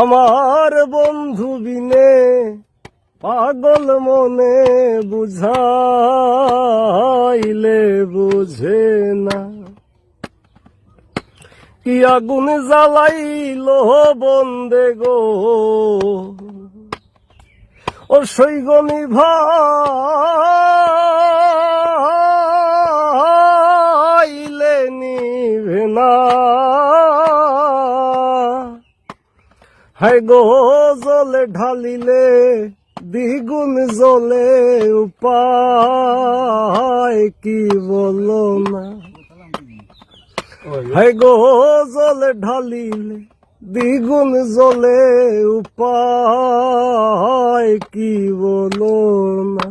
আমার বন্ধু বিনে পাগল মনে বুঝাইলে বুঝে না। কি আগুন জ্বালাইল বন্দে গো? ও সৈগনি ভাইলে নিভে না। হাই গো জলে ঢালিলে, দ্বিগুণ জলে উপায় কি বলো না? হাই গো জলে ঢালিলে, দ্বিগুণ জলে উপায় কি বলো না?